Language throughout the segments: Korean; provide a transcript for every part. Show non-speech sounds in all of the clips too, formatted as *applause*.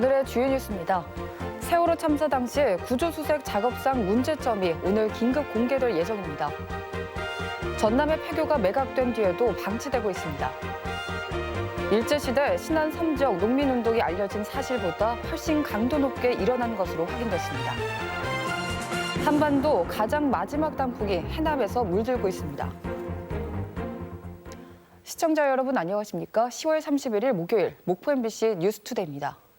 오늘의 주요 뉴스입니다. 세월호 참사 당시 구조수색 작업상 문제점이 오늘 긴급 공개될 예정입니다. 전남의 폐교가 매각된 뒤에도 방치되고 있습니다. 일제시대 신안 삼지역 농민운동이 알려진 사실보다 훨씬 강도 높게 일어난 것으로 확인됐습니다. 한반도 가장 마지막 단풍이 해남에서 물들고 있습니다. 시청자 여러분 안녕하십니까? 10월 31일 목요일 목포 MBC 뉴스투데이입니다.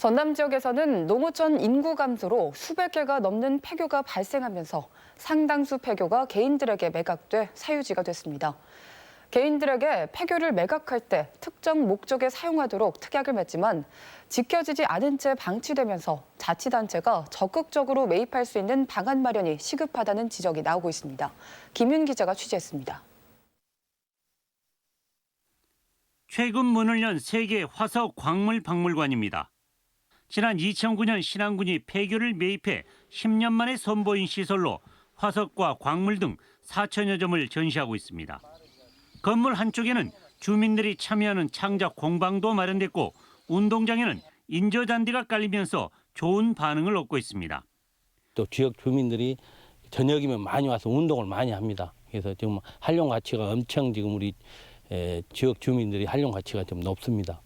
전남 지역에서는 농어촌 인구 감소로 수백 개가 넘는 폐교가 발생하면서 상당수 폐교가 개인들에게 매각돼 사유지가 됐습니다. 개인들에게 폐교를 매각할 때 특정 목적에 사용하도록 특약을 맺지만 지켜지지 않은 채 방치되면서 자치단체가 적극적으로 매입할 수 있는 방안 마련이 시급하다는 지적이 나오고 있습니다. 김윤 기자가 취재했습니다. 최근 문을 연 세계 화석 광물 박물관입니다. 지난 2009년 신안군이 폐교를 매입해 10년 만에 선보인 시설로 화석과 광물 등 4천여 점을 전시하고 있습니다. 건물 한쪽에는 주민들이 참여하는 창작 공방도 마련됐고 운동장에는 인조잔디가 깔리면서 좋은 반응을 얻고 있습니다. 또 지역 주민들이 저녁이면 많이 와서 운동을 많이 합니다. 그래서 지금 활용 가치가 엄청 지금 우리 에, 지역 주민들이 활용 가치가 좀 높습니다.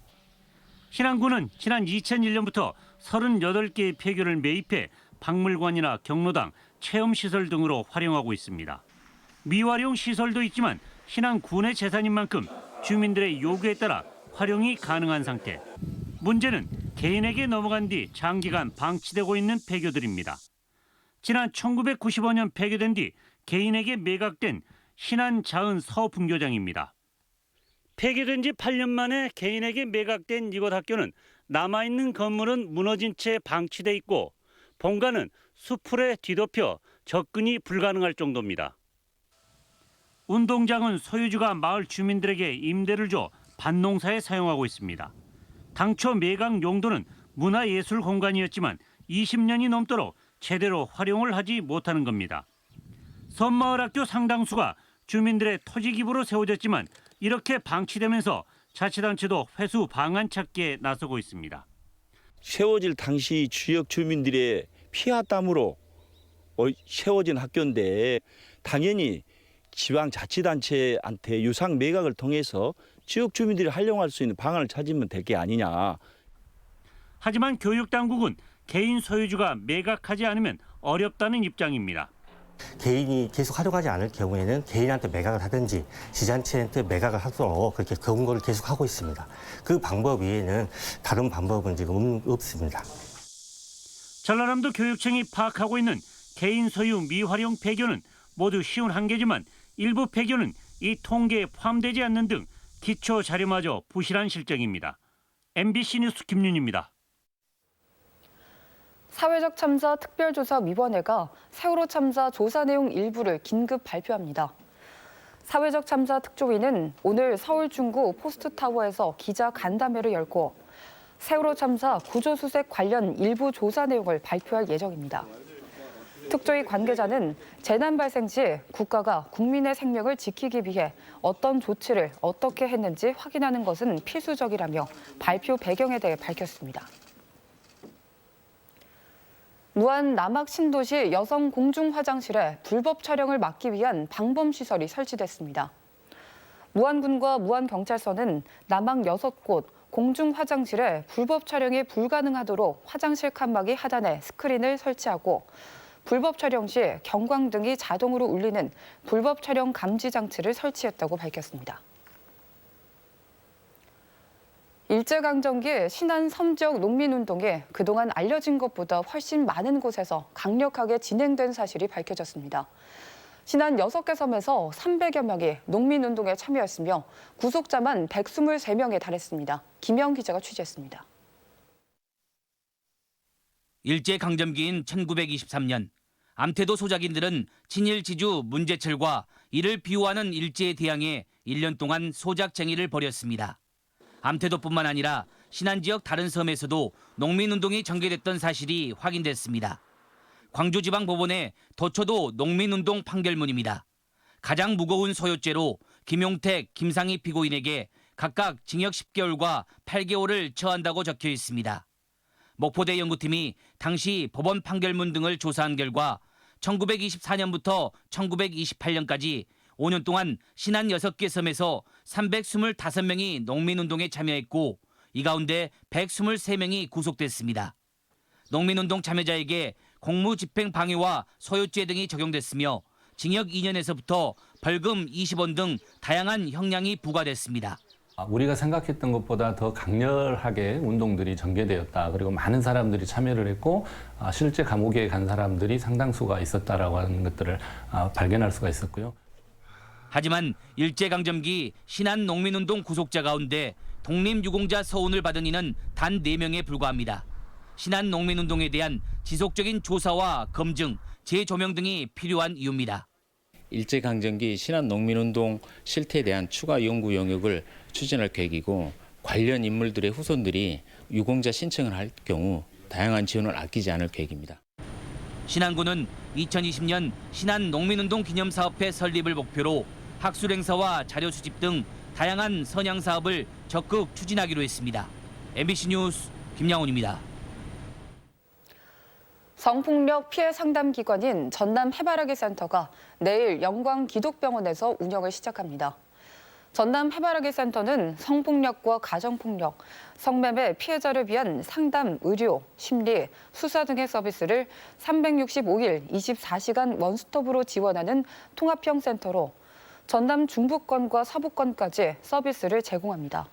신안군은 지난 2001년부터 38개의 폐교를 매입해 박물관이나 경로당, 체험시설 등으로 활용하고 있습니다. 미활용 시설도 있지만 신안군의 재산인 만큼 주민들의 요구에 따라 활용이 가능한 상태. 문제는 개인에게 넘어간 뒤 장기간 방치되고 있는 폐교들입니다. 지난 1995년 폐교된 뒤 개인에게 매각된 신안 자은 서분교장입니다. 폐교된 지 8년 만에 개인에게 매각된 이곳 학교는 남아있는 건물은 무너진 채 방치돼 있고 본관은 수풀에 뒤덮여 접근이 불가능할 정도입니다. 운동장은 소유주가 마을 주민들에게 임대를 줘 밭농사에 사용하고 있습니다. 당초 매각 용도는 문화예술 공간이었지만 20년이 넘도록 제대로 활용을 하지 못하는 겁니다. 섬마을학교 상당수가 주민들의 토지 기부로 세워졌지만 이렇게 방치되면서 자치단체도 회수 방안 찾기에 나서고 있습니다. 세워질 당시 지역 주민들의 피와 땀으로 어, 세워진 학교인데 당연히 지방자치단체한테 유상 매각을 통해서 지역 주민들이 활용할 수 있는 방안을 찾으면 될 게 아니냐. 하지만 교육당국은 개인 소유주가 매각하지 않으면 어렵다는 입장입니다. 개인이 계속 활용하지 않을 경우에는 개인한테 매각을 하든지 지자체한테 매각을 하도록 그렇게 권고를 계속 하고 있습니다. 그 방법 외에는 다른 방법은 지금 없습니다. 전라남도 교육청이 파악하고 있는 개인 소유 미활용 폐교는 모두 쉬운 한계지만 일부 폐교는 이 통계에 포함되지 않는 등 기초 자료마저 부실한 실정입니다. MBC 뉴스 김윤입니다. 사회적 참사 특별조사 위원회가 세월호 참사 조사 내용 일부를 긴급 발표합니다. 사회적 참사 특조위는 오늘 서울 중구 포스트타워에서 기자 간담회를 열고 세월호 참사 구조수색 관련 일부 조사 내용을 발표할 예정입니다. 특조위 관계자는 재난 발생 시 국가가 국민의 생명을 지키기 위해 어떤 조치를 어떻게 했는지 확인하는 것은 필수적이라며 발표 배경에 대해 밝혔습니다. 무안 남학 신도시 여성 공중 화장실에 불법 촬영을 막기 위한 방범 시설이 설치됐습니다. 무안군과 무안경찰서는 남학 6곳 공중 화장실에 불법 촬영이 불가능하도록 화장실 칸막이 하단에 스크린을 설치하고 불법 촬영 시 경광등이 자동으로 울리는 불법 촬영 감지 장치를 설치했다고 밝혔습니다. 일제강점기 신안 섬지역 농민운동이 그동안 알려진 것보다 훨씬 많은 곳에서 강력하게 진행된 사실이 밝혀졌습니다. 신안 6개 섬에서 300여 명이 농민운동에 참여했으며 구속자만 123명에 달했습니다. 김영 기자가 취재했습니다. 일제강점기인 1923년 암태도 소작인들은 친일 지주 문제철과 이를 비호하는 일제에 대항해 1년 동안 소작쟁의를 벌였습니다. 암태도뿐만 아니라 신안 지역 다른 섬에서도 농민운동이 전개됐던 사실이 확인됐습니다. 광주지방법원의 도초도 농민운동 판결문입니다. 가장 무거운 소요죄로 김용택, 김상희 피고인에게 각각 징역 10개월과 8개월을 처한다고 적혀 있습니다. 목포대 연구팀이 당시 법원 판결문 등을 조사한 결과 1924년부터 1928년까지 5년 동안 신안 6개 섬에서 325명이 농민운동에 참여했고 이 가운데 123명이 구속됐습니다. 농민운동 참여자에게 공무집행 방해와 소유죄 등이 적용됐으며 징역 2년에서부터 벌금 20원 등 다양한 형량이 부과됐습니다. 아, 우리가 생각했던 것보다 더 강렬하게 운동들이 전개되었다. 그리고 많은 사람들이 참여를 했고 아, 실제 감옥에 간 사람들이 상당수가 있었다라고 하는 것들을 아, 발견할 수가 있었고요. 하지만 일제강점기 신안 농민운동 구속자 가운데 독립유공자 서운을 받은 이는 단 4명에 불과합니다. 신안 농민운동에 대한 지속적인 조사와 검증, 재조명 등이 필요한 이유입니다. 일제강점기 신안 농민운동 실태에 대한 추가 연구 영역을 추진할 계획이고 관련 인물들의 후손들이 유공자 신청을 할 경우 다양한 지원을 아끼지 않을 계획입니다. 신안군은 2020년 신안 농민운동 기념사업회 설립을 목표로 학술 행사와 자료 수집 등 다양한 선양 사업을 적극 추진하기로 했습니다. MBC 뉴스 김양훈입니다. 성폭력 피해 상담 기관인 전남 해바라기 센터가 내일 영광 기독병원에서 운영을 시작합니다. 전남 해바라기 센터는 성폭력과 가정폭력, 성매매 피해자를 위한 상담, 의료, 심리, 수사 등의 서비스를 365일 24시간 원스톱으로 지원하는 통합형 센터로 전남 중부권과 서부권까지 서비스를 제공합니다.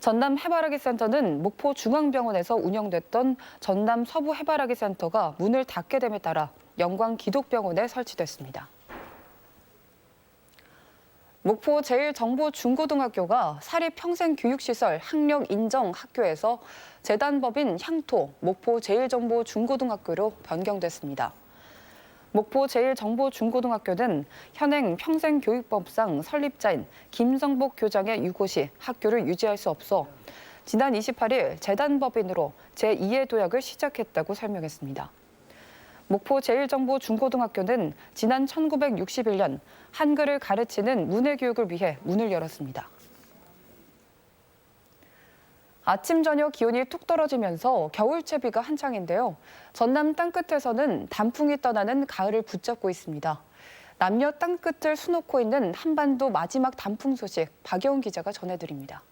전남 해바라기 센터는 목포 중앙병원에서 운영됐던 전남 서부 해바라기 센터가 문을 닫게 됨에 따라 영광 기독병원에 설치됐습니다. 목포 제일정보중고등학교가 사립평생교육시설 학력 인정 학교에서 재단법인 향토 목포 제일정보중고등학교로 변경됐습니다. 목포 제일정보중고등학교는 현행 평생교육법상 설립자인 김성복 교장의 유고시 학교를 유지할 수 없어 지난 28일 재단법인으로 제2의 도약을 시작했다고 설명했습니다. 목포 제일정보중고등학교는 지난 1961년 한글을 가르치는 문해교육을 위해 문을 열었습니다. 아침 저녁 기온이 툭 떨어지면서 겨울 채비가 한창인데요. 전남 땅끝에서는 단풍이 떠나는 가을을 붙잡고 있습니다. 남녀 땅끝을 수놓고 있는 한반도 마지막 단풍 소식 박여운 기자가 전해드립니다.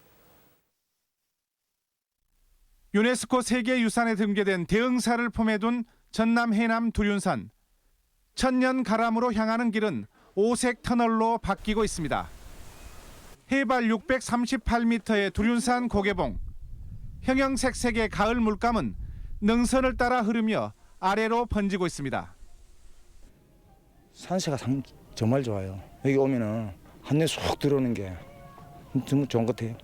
유네스코 세계유산에 등재된 대흥사를 품에 둔 전남 해남 두륜산. 천년 가람으로 향하는 길은 오색 터널로 바뀌고 있습니다. 해발 638m의 두륜산 고개봉. 형형색색의 가을 물감은 능선을 따라 흐르며 아래로 번지고 있습니다. 산세가 참 정말 좋아요. 여기 오면은 한눈에 쏙 들어오는 게 정말 좋은 것 같아요.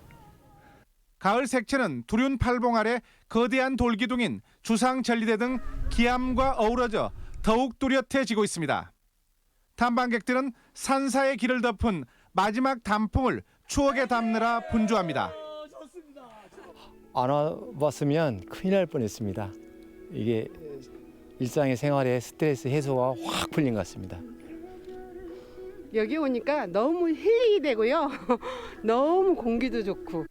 가을 색채는 두륜 팔봉 아래 거대한 돌기둥인 주상 전리대 등 기암과 어우러져 더욱 뚜렷해지고 있습니다. 탐방객들은 산사의 길을 덮은 마지막 단풍을 추억에 담느라 분주합니다. 안 와봤으면 큰일 날 뻔했습니다. 이게 일상의 생활에 스트레스 해소가 확 풀린 것 같습니다. 여기 오니까 너무 힐링이 되고요. *laughs* 너무 공기도 좋고.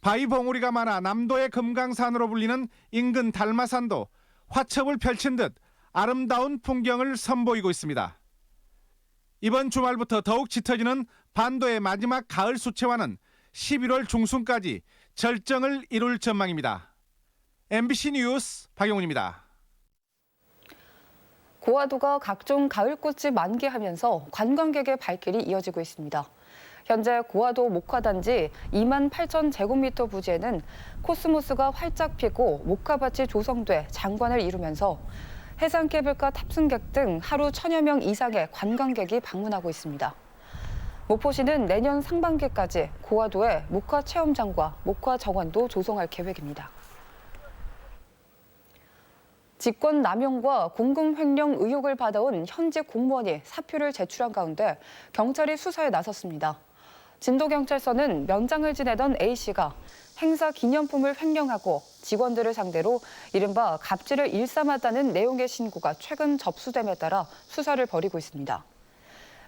바위 봉우리가 많아 남도의 금강산으로 불리는 인근 달마산도 화첩을 펼친 듯 아름다운 풍경을 선보이고 있습니다. 이번 주말부터 더욱 짙어지는 반도의 마지막 가을 수채화는 11월 중순까지 절정을 이룰 전망입니다. MBC 뉴스 박용훈입니다. 고화도가 각종 가을꽃이 만개하면서 관광객의 발길이 이어지고 있습니다. 현재 고화도 목화단지 2만 8천 제곱미터 부지에는 코스모스가 활짝 피고 목화밭이 조성돼 장관을 이루면서 해상 케이블카 탑승객 등 하루 천여 명 이상의 관광객이 방문하고 있습니다. 목포시는 내년 상반기까지 고화도에 목화 체험장과 목화 정원도 조성할 계획입니다. 직권 남용과 공금 횡령 의혹을 받아온 현직 공무원이 사표를 제출한 가운데 경찰이 수사에 나섰습니다. 진도경찰서는 면장을 지내던 A씨가 행사 기념품을 횡령하고 직원들을 상대로 이른바 갑질을 일삼았다는 내용의 신고가 최근 접수됨에 따라 수사를 벌이고 있습니다.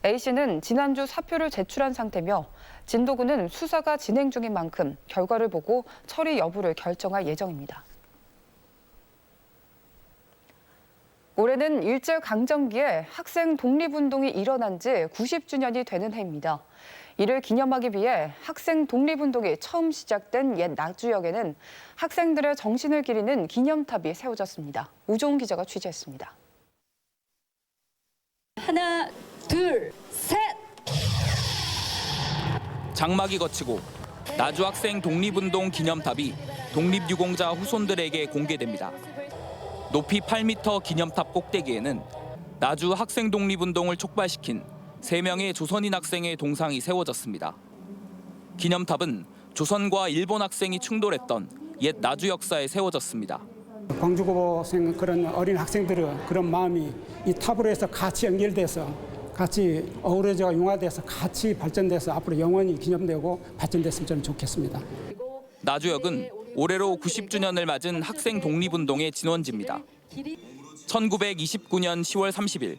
A 씨는 지난주 사표를 제출한 상태며 진도구는 수사가 진행 중인 만큼 결과를 보고 처리 여부를 결정할 예정입니다. 올해는 일제 강점기에 학생 독립운동이 일어난 지 90주년이 되는 해입니다. 이를 기념하기 위해 학생 독립운동이 처음 시작된 옛 나주역에는 학생들의 정신을 기리는 기념탑이 세워졌습니다. 우종훈 기자가 취재했습니다. 하나, 둘, 셋. 장막이 거치고 나주 학생 독립운동 기념탑이 독립유공자 후손들에게 공개됩니다. 높이 8m 기념탑 꼭대기에는 나주 학생 독립운동을 촉발시킨 3명의 조선인 학생의 동상이 세워졌습니다. 기념탑은 조선과 일본 학생이 충돌했던 옛 나주 역사에 세워졌습니다. 광주고생 그런 어린 학생들은 그런 마음이 이 탑으로 해서 같이 연결돼서 같이 어우러져 융화돼서 같이 발전돼서 앞으로 영원히 기념되고 발전됐으면 저는 좋겠습니다. 나주역은 올해로 90주년을 맞은 학생 독립운동의 진원지입니다. 1929년 10월 30일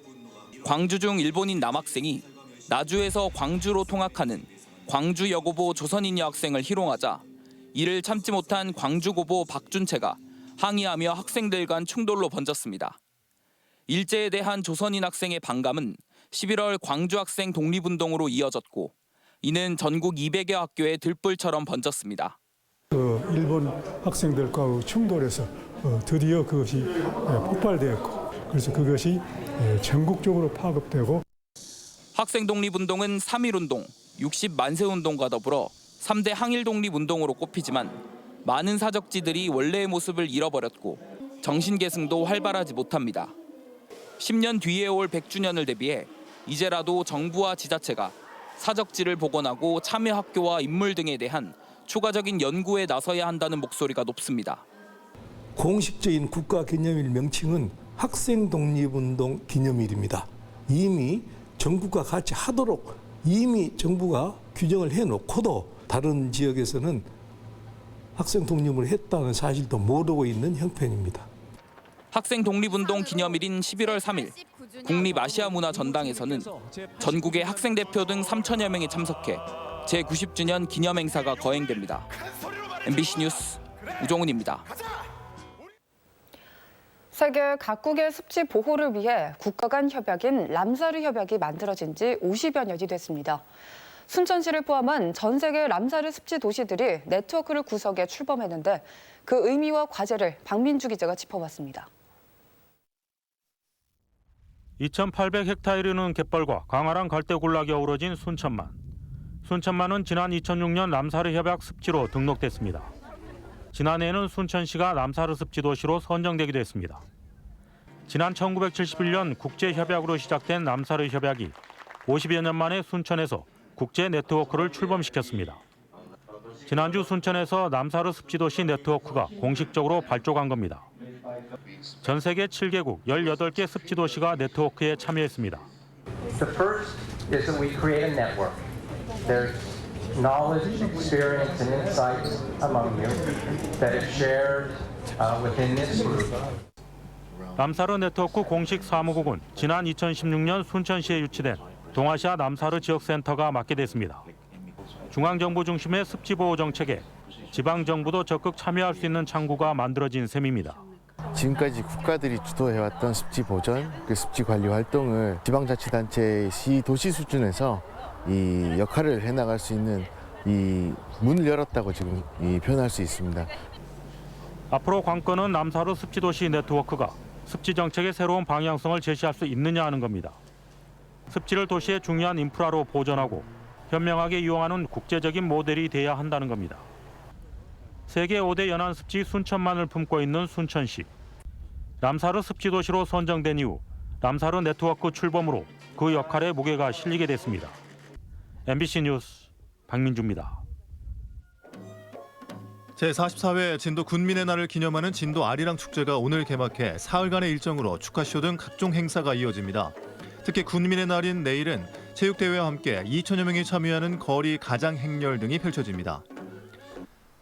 광주 중 일본인 남학생이 나주에서 광주로 통학하는 광주 여고보 조선인 여학생을 희롱하자 이를 참지 못한 광주고보 박준채가 항의하며 학생들 간 충돌로 번졌습니다. 일제에 대한 조선인 학생의 반감은 11월 광주 학생 독립운동으로 이어졌고 이는 전국 200여 학교에 들불처럼 번졌습니다. 그 일본 학생들과 충돌해서 어, 드디어 그것이 예, 폭발되었고 그래서 그것이 예, 전국적으로 파급되고 학생 독립운동은 3.1운동, 60만세 운동과 더불어 3대 항일 독립운동으로 꼽히지만 많은 사적지들이 원래의 모습을 잃어버렸고 정신 계승도 활발하지 못합니다. 10년 뒤에 올 100주년을 대비해 이제라도 정부와 지자체가 사적지를 복원하고 참여 학교와 인물 등에 대한 추가적인 연구에 나서야 한다는 목소리가 높습니다. 공식적인 국가 기념일 명칭은 학생 독립운동 기념일입니다. 이미 정부가 같이 하도록 이미 정부가 규정을 해놓고도 다른 지역에서는 학생 독립을 했다는 사실도 모르고 있는 형편입니다. 학생 독립운동 기념일인 11월 3일 국립아시아문화전당에서는 전국의 학생 대표 등 3천여 명이 참석해 제90주년 기념 행사가 거행됩니다. MBC 뉴스 우종훈입니다. 세계 각국의 습지 보호를 위해 국가 간 협약인 람사르 협약이 만들어진 지 50여 년이 됐습니다. 순천시를 포함한 전 세계 람사르 습지 도시들이 네트워크를 구성해 출범했는데 그 의미와 과제를 박민주 기자가 짚어봤습니다. 2,800헥타에 이르는 갯벌과 강화랑 갈대군락이 어우러진 순천만. 순천만은 지난 2006년 람사르 협약 습지로 등록됐습니다. 지난해에는 순천시가 람사르 습지 도시로 선정되기도 했습니다. 지난 1971년 국제 협약으로 시작된 람사르 협약이 50여 년 만에 순천에서 국제 네트워크를 출범시켰습니다. 지난주 순천에서 남사르 습지도시 네트워크가 공식적으로 발족한 겁니다. 전 세계 7개국 18개 습지 도시가 네트워크에 참여했습니다. The first is that we create a network. There's knowledge, experience, and insights among you that is shared uh, within this group. 남사르 네트워크 공식 사무국은 지난 2016년 순천시에 유치된 동아시아 남사르 지역센터가 맡게 됐습니다. 중앙정부 중심의 습지보호 정책에 지방정부도 적극 참여할 수 있는 창구가 만들어진 셈입니다. 지금까지 국가들이 주도해왔던 습지 보전, 그 습지 관리 활동을 지방자치단체, 시, 도시 수준에서 이 역할을 해나갈 수 있는 이 문을 열었다고 지금 이 표현할 수 있습니다. 앞으로 관건은 남사르 습지 도시 네트워크가 습지 정책의 새로운 방향성을 제시할 수 있느냐 하는 겁니다. 습지를 도시의 중요한 인프라로 보존하고 현명하게 이용하는 국제적인 모델이 돼야 한다는 겁니다. 세계 5대 연안 습지 순천만을 품고 있는 순천시. 람사르 습지 도시로 선정된 이후 람사르 네트워크 출범으로 그 역할에 무게가 실리게 됐습니다. MBC 뉴스 박민주입니다. 제44회 진도 군민의 날을 기념하는 진도 아리랑 축제가 오늘 개막해 사흘간의 일정으로 축하쇼 등 각종 행사가 이어집니다. 특히 군민의 날인 내일은 체육대회와 함께 2천여 명이 참여하는 거리 가장 행렬 등이 펼쳐집니다.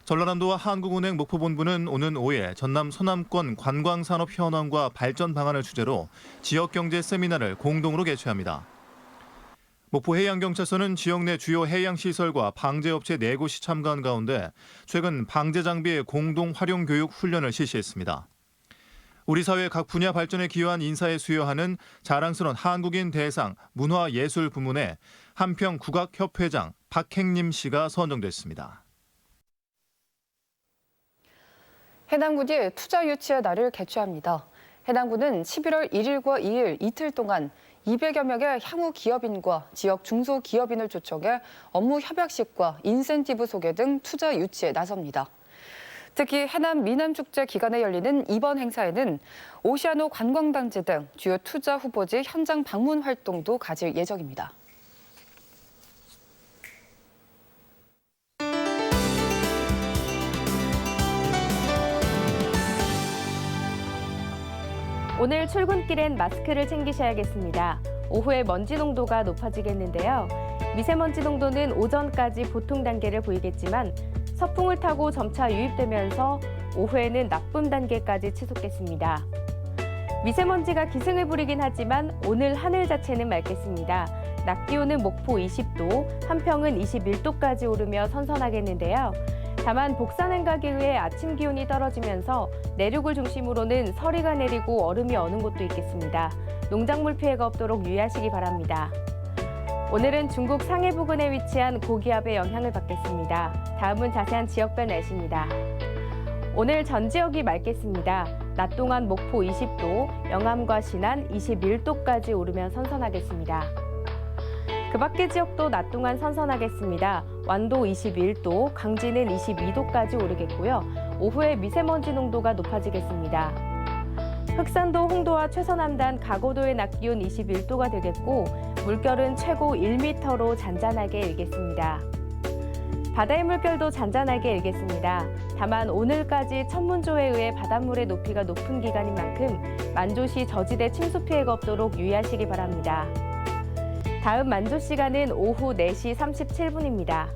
전라남도와 한국은행 목포본부는 오는 5일 전남 서남권 관광산업 현황과 발전 방안을 주제로 지역경제 세미나를 공동으로 개최합니다. 목포 해양경찰서는 지역 내 주요 해양시설과 방제업체 네 곳이 참가한 가운데 최근 방제 장비의 공동 활용 교육 훈련을 실시했습니다. 우리 사회 각 분야 발전에 기여한 인사에 수여하는 자랑스러운 한국인 대상 문화예술 부문에 한평 국악협회장 박행림 씨가 선정됐습니다. 해남군이 투자 유치의 날을 개최합니다. 해남군은 11월 1일과 2일 이틀 동안 200여 명의 향후 기업인과 지역 중소기업인을 초청해 업무 협약식과 인센티브 소개 등 투자 유치에 나섭니다. 특히 해남 미남축제 기간에 열리는 이번 행사에는 오시아노 관광단지 등 주요 투자 후보지 현장 방문 활동도 가질 예정입니다. 오늘 출근길엔 마스크를 챙기셔야겠습니다. 오후에 먼지 농도가 높아지겠는데요. 미세먼지 농도는 오전까지 보통 단계를 보이겠지만 서풍을 타고 점차 유입되면서 오후에는 나쁨 단계까지 치솟겠습니다. 미세먼지가 기승을 부리긴 하지만 오늘 하늘 자체는 맑겠습니다. 낮 기온은 목포 20도, 한평은 21도까지 오르며 선선하겠는데요. 다만 복사능 가기에 아침 기온이 떨어지면서 내륙을 중심으로는 서리가 내리고 얼음이 어는 곳도 있겠습니다. 농작물 피해가 없도록 유의하시기 바랍니다. 오늘은 중국 상해 부근에 위치한 고기압의 영향을 받겠습니다. 다음은 자세한 지역별 날씨입니다. 오늘 전 지역이 맑겠습니다. 낮 동안 목포 20도, 영암과 신안 21도까지 오르면 선선하겠습니다. 그 밖의 지역도 낮 동안 선선하겠습니다. 완도 21도, 강진은 22도까지 오르겠고요. 오후에 미세먼지 농도가 높아지겠습니다. 흑산도, 홍도와 최서남단, 가고도의 낮 기온 21도가 되겠고 물결은 최고 1m로 잔잔하게 일겠습니다. 바다의 물결도 잔잔하게 일겠습니다. 다만 오늘까지 천문조에 의해 바닷물의 높이가 높은 기간인 만큼 만조시 저지대 침수 피해가 없도록 유의하시기 바랍니다. 다음 만조 시간은 오후 4시 37분입니다.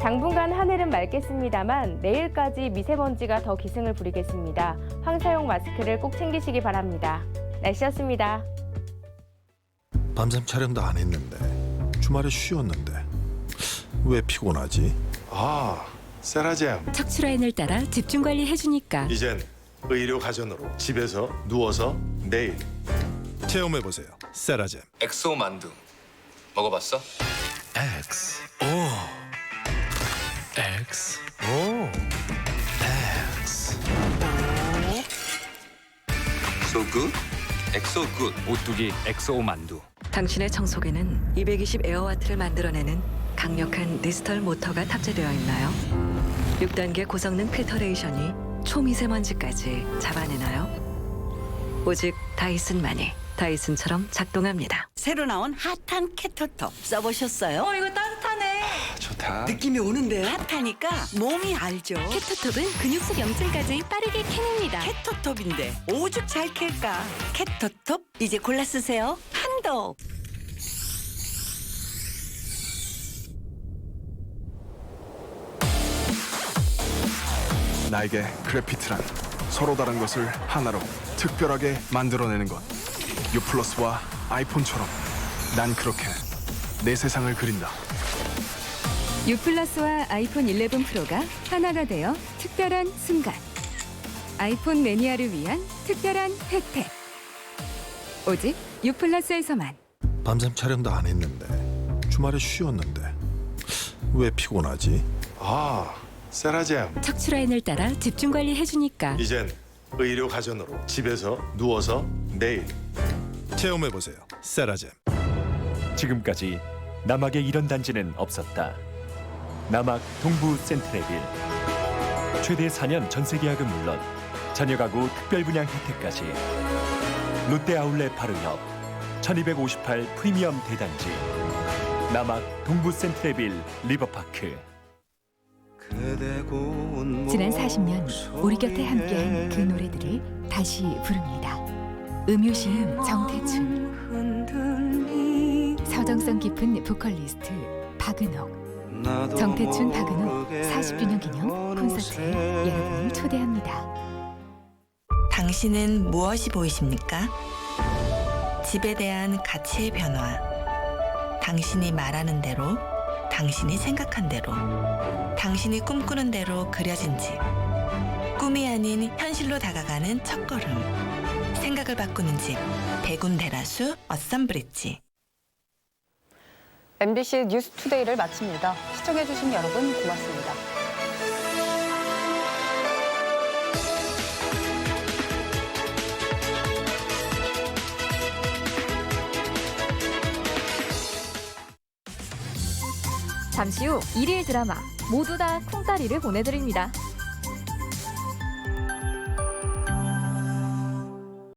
당분간 하늘은 맑겠습니다만 내일까지 미세먼지가 더 기승을 부리겠습니다. 황사용 마스크를 꼭 챙기시기 바랍니다. 날씨였습니다. 밤샘 촬영도 안 했는데 주말에 쉬었는데 왜 피곤하지? 아, 세라젬. 척추 라인을 따라 집중 관리 해주니까 이젠 의료 가전으로 집에서 누워서 내일 체험해 보세요. 세라젬. 엑소 만두 먹어봤어? X 오 X 오 X So good? 엑소 굿 오뚜기 엑소 만두. 당신의 청소기는 220 에어와트를 만들어내는 강력한 디지털 모터가 탑재되어 있나요? 6단계 고성능 필터레이션이 초미세먼지까지 잡아내나요? 오직 다이슨만이 다이슨처럼 작동합니다. 새로 나온 핫한 캐터톱 써보셨어요? 어, 이거 따뜻하네. 좋다. 느낌이 오는데요? 핫하니까 몸이 알죠. 캐터톱은 근육 속 염증까지 빠르게 캐냅니다. 캐터톱인데 오죽 잘 캘까? 캐터톱 이제 골라 쓰세요. 한도. 나에게 그래피티란 서로 다른 것을 하나로 특별하게 만들어내는 것. 유플러스와 아이폰처럼 난 그렇게 내 세상을 그린다. U 플러스와 아이폰 11 프로가 하나가 되어 특별한 순간. 아이폰 매니아를 위한 특별한 혜택. 오직 U 플러스에서만. 밤샘 촬영도 안 했는데 주말에 쉬었는데 왜 피곤하지? 아, 세라젬. 척추 라인을 따라 집중 관리 해주니까 이젠 의료 가전으로 집에서 누워서 내일 체험해 보세요. 세라젬. 지금까지 남학에 이런 단지는 없었다. 남학 동부 센트레빌 최대 4년 전세 계약은 물론 자녀 가구 특별 분양 혜택까지 롯데 아울렛 바로협 1258 프리미엄 대단지 남학 동부 센트레빌 리버파크 지난 40년 우리 곁에 함께한 그 노래들을 다시 부릅니다. 음유시인 정태춘, 서정성 깊은 보컬리스트 박은옥, 정태춘 박은옥 40주년 기념 콘서트에 여러분을 초대합니다. 당신은 무엇이 보이십니까? 집에 대한 가치의 변화, 당신이 말하는 대로, 당신이 생각한 대로, 당신이 꿈꾸는 대로 그려진 집. 꿈이 아닌 현실로 다가가는 첫걸음. 생각을 바꾸는 집. 대군 대라수 어썸브리지. MBC 뉴스투데이를 마칩니다. 시청해주신 여러분 고맙습니다. 잠시 후 일일 드라마 모두 다 쿵따리를 보내드립니다.